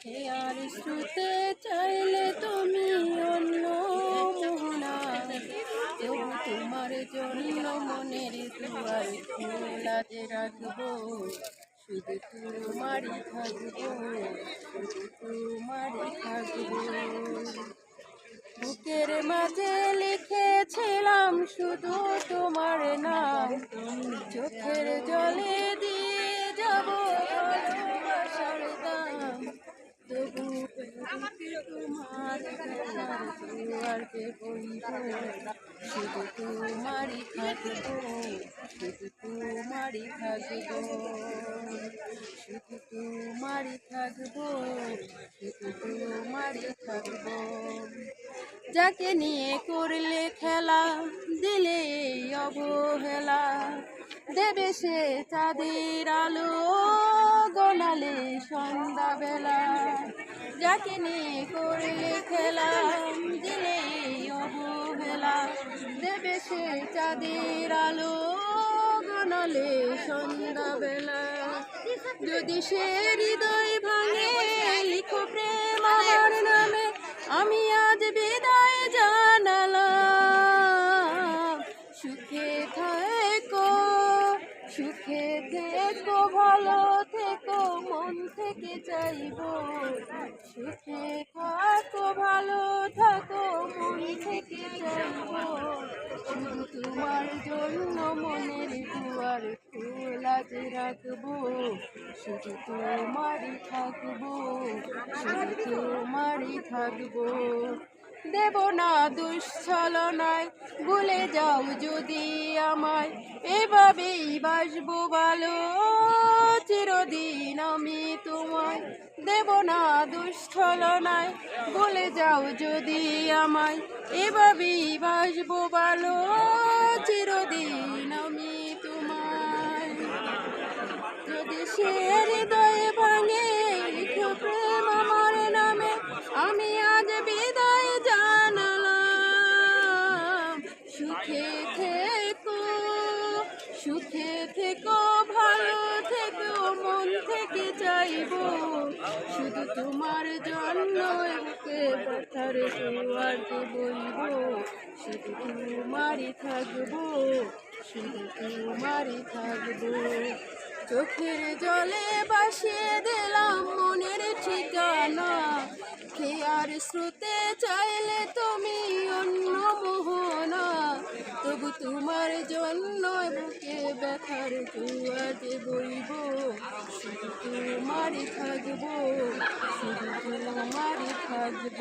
আর শ্রুতে চাইলে তুমি অন্য মোহনা তোমার জন্য মনের রাখব। শুধু তোমারই থাকব, শুধু তোমারই থাকব। বুকের মাঝে লিখেছিলাম শুধু তোমার নাম। চোখের জলে শুধু তোমারই থাকব শুধু তোমারই থাকব শুধু তোমারই থাকব শুধু তোমারই থাকব যাকে নিয়ে করলে খেলা, দিলে অবহেলা। দেবে সে চাঁদের আলো, গোলালে সন্ধ্যাবেলা। যাকে নিয়ে করলে খেলা জেনে অবহেলা দেবে সে চাঁদের আলো গোনালে সন্ধ্যাবেলা। যদি সে হৃদয় ভাঙে, লিখো প্রেম আমার নামে, আমি আজ বিদায় সুখে থেকো, ভালো থেকো, মন থেকে চাইব। সুখে থাকো, ভালো থাকো, মন থেকে চাইব। শুধু তোমার জন্য মনের দুয়ার খোলা যে রাখব। শুধু তোমারই থাকব, শুধু তোমারই থাকব। দেব না দুঃছলনায় ভুলে যাও যদি আমায়। এভাবেই বাসবো ভালো চিরদিন আমি তোমায়। দেব না দুঃছলনায় ভুলে যাও যদি আমায়। এভাবেই বাসবো ভালো চিরদিন আমি তোমায়। যদি সে হৃদয়ে সুখে থেকো, ভালো থেকো, মন থেকে চাইব। শুধু তোমার জন্য বুকে পাথার দুয়ারকে বলব শুধু তোমারই থাকব, শুধু তোমারই থাকব। চোখের জলে বাসিয়ে দিলাম মনের ঠিকানা। কে আর শ্রুতে চাইলে তুমি অন্য মোহনা। তবু তোমার জন্য ব্যথার কুয়াতে বইব শুধু তোমারই থাকব শুধু তোমারই থাকব।